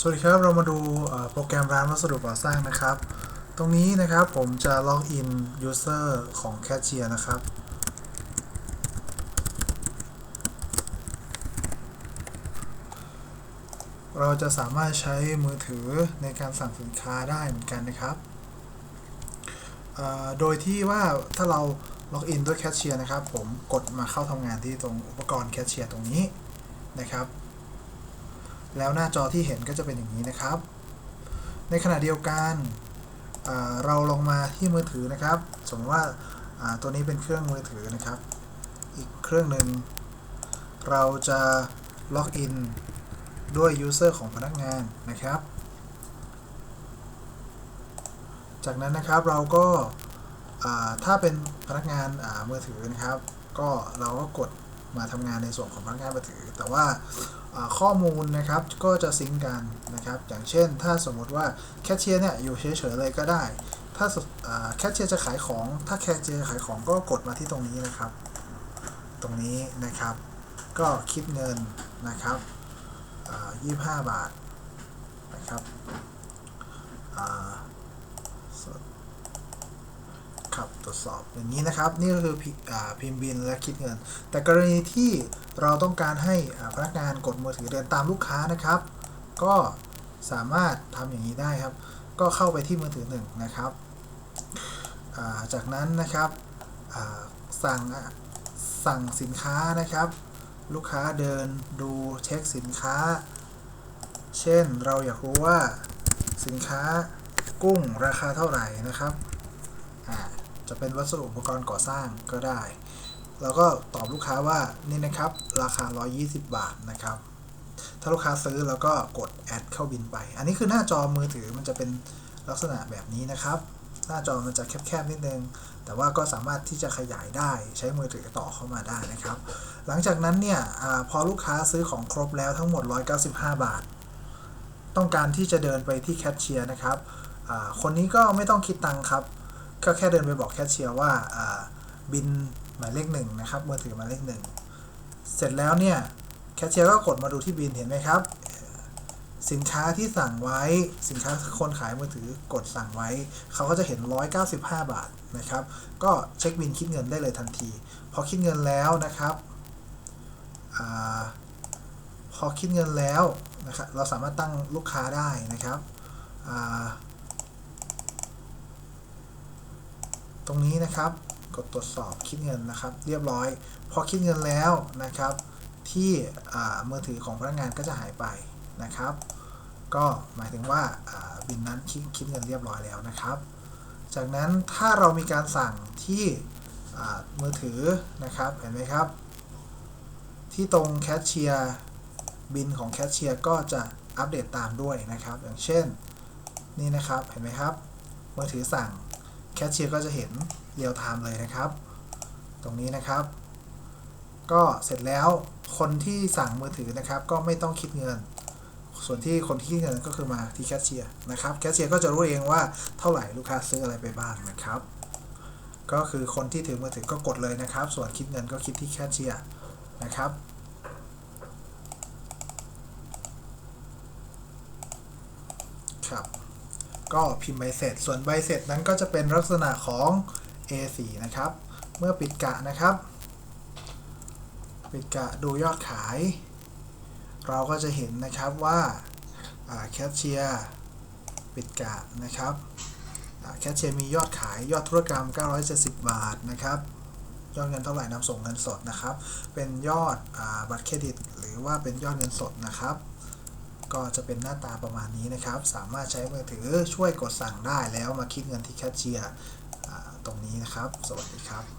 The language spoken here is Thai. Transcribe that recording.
สวัสดีครับ เรามาดูโปรแกรมร้านวัสดุก่อสร้างนะครับ ตรงนี้นะครับผมจะล็อกอิน User ของ Cashier นะครับ เราจะสามารถใช้มือถือในการสั่งสินค้าได้เหมือนกันนะครับ โดยที่ว่าถ้าเราล็อกอินด้วยแคชเชียร์นะครับ ผมกดมาเข้าทำงานที่ตรงอุปกรณ์แคชเชียร์ตรงนี้นะครับ แล้วหน้าจอที่เห็นก็จะเป็นอย่างนี้นะครับ ในขณะเดียวกันเราลงมาที่มือถือนะครับ สมมติว่าตัวนี้เป็นเครื่องมือถือนะครับ อีกเครื่องหนึ่งเราจะล็อกอินด้วย User ของพนักงานนะครับ จากนั้นนะครับเราก็ถ้าเป็นพนักงานมือถือนะครับ ก็เราก็กดมาทำงานในส่วนของพนักงานมือถือ แต่ว่า ข้อมูลนะครับก็จะซิงกันนะครับอย่างเช่น ถ้าสมมติว่าแคชเชียร์เนี่ยอยู่เฉยๆเลยก็ได้ ถ้าแคชเชียร์จะขายของ ถ้าแคชเชียร์ขายของก็กดมาที่ตรงนี้นะครับ ตรงนี้นะครับ ก็คิดเงินนะครับยี่ห้าบาทนะครับสด ครับตรวจสอบอย่างนี้นะครับ นี่ก็คือพิอ่าพิมพ์บินและคิดเงิน แต่กรณีที่เราต้องการให้พนักงานกดมือถือเดินตามลูกค้านะครับ ก็สามารถทำอย่างนี้ได้ครับ ก็เข้าไปที่มือถือหนึ่งนะครับจากนั้นนะครับสั่งสั่งสินค้านะครับ ลูกค้าเดินดูเช็คสินค้า เช่นเราอยากรู้ว่าสินค้ากุ้งราคาเท่าไหร่นะครับ จะเป็นวัสดุอุปกรณ์ก่อสร้างก็ได้ แล้วก็ตอบลูกค้าว่านี่นะครับราคา 120 บาทนะครับ ถ้าลูกค้าซื้อแล้วก็กดแอดเข้าบินไป อันนี้คือหน้าจอมือถือมันจะเป็นลักษณะแบบนี้นะครับ หน้าจอมันจะแคบๆนิดนึง แต่ว่าก็สามารถที่จะขยายได้ใช้มือถือต่อเข้ามาได้นะครับ หลังจากนั้นเนี่ยอพอลูกค้าซื้อของครบแล้วทั้งหมด 195 บาท ต้องการที่จะเดินไปที่แคชเชียร์นะครับคนนี้ก็ไม่ต้องคิดตังค์ครับ ก็แค่เดินไปบอกแคชเชียร์ว่าบินหมายเลขหนึ่งนะครับมือถือหมายเลขหนึ่งเสร็จแล้วเนี่ยแคชเชียร์ก็กดมาดูที่บินเห็นไหมครับ สินค้าที่สั่งไว้สินค้าคนขายมือถือกดสั่งไว้ เขาก็จะเห็น 195 บาทนะครับ ก็เช็คบินคิดเงินได้เลยทันทีพอคิดเงินแล้วนะครับอพอคิดเงินแล้วนะครับเราสามารถตั้งลูกค้าได้นะครับอ่า ตรงนี้นะครับกดตรวจสอบคิดเงินนะครับ เรียบร้อย พอคิดเงินแล้วนะครับ ที่มือถือของพนักงานก็จะหายไปนะครับ ก็หมายถึงว่าบินนั้นคิดคิดเงินเรียบร้อยแล้วนะครับ จากนั้นถ้าเรามีการสั่งที่มือถือนะครับเห็นไหมครับ ที่ตรงแคชเชียร์บินของแคชเชียร์ก็จะอัปเดตตามด้วยนะครับ อย่างเช่นนี่นะครับเห็นไหมครับมือถือสั่ง แคชเชียร์ก็จะเห็นเรียลไทม์เลยนะครับ ตรงนี้นะครับ ก็เสร็จแล้วคนที่สั่งมือถือนะครับ ก็ไม่ต้องคิดเงิน ส่วนที่คนที่คิดเงินก็คือมาที่แคชเชียร์นะครับแคชเชียร์ก็จะรู้เองว่าเท่าไหร่ลูกค้าซื้ออะไรไปบ้างนะครับ ก็คือคนที่ถือมือถือก็กดเลยนะครับ ส่วนคิดเงินก็คิดที่แคชเชียร์นะครับครับ ก็พิมพ์ใบเสร็จ ส่วนใบเสร็จนั้นก็จะเป็นลักษณะของ A4 นะครับ เมื่อปิดกะนะครับ ปิดกะดูยอดขาย เราก็จะเห็นนะครับว่าแคชเชียร์ปิดกะนะครับแคชเชียร์มียอดขายยอดธุรกรรม 970 บาทนะครับยอดเงินเท่าไหร่นำส่งเงินสดนะครับ เป็นยอดอบัตรเครดิต หรือว่าเป็นยอดเงินสดนะครับ ก็จะเป็นหน้าตาประมาณนี้นะครับ สามารถใช้มือถือช่วยกดสั่งได้แล้วมาคิดเงินที่แคชเชียร์ตรงนี้นะครับ สวัสดีครับ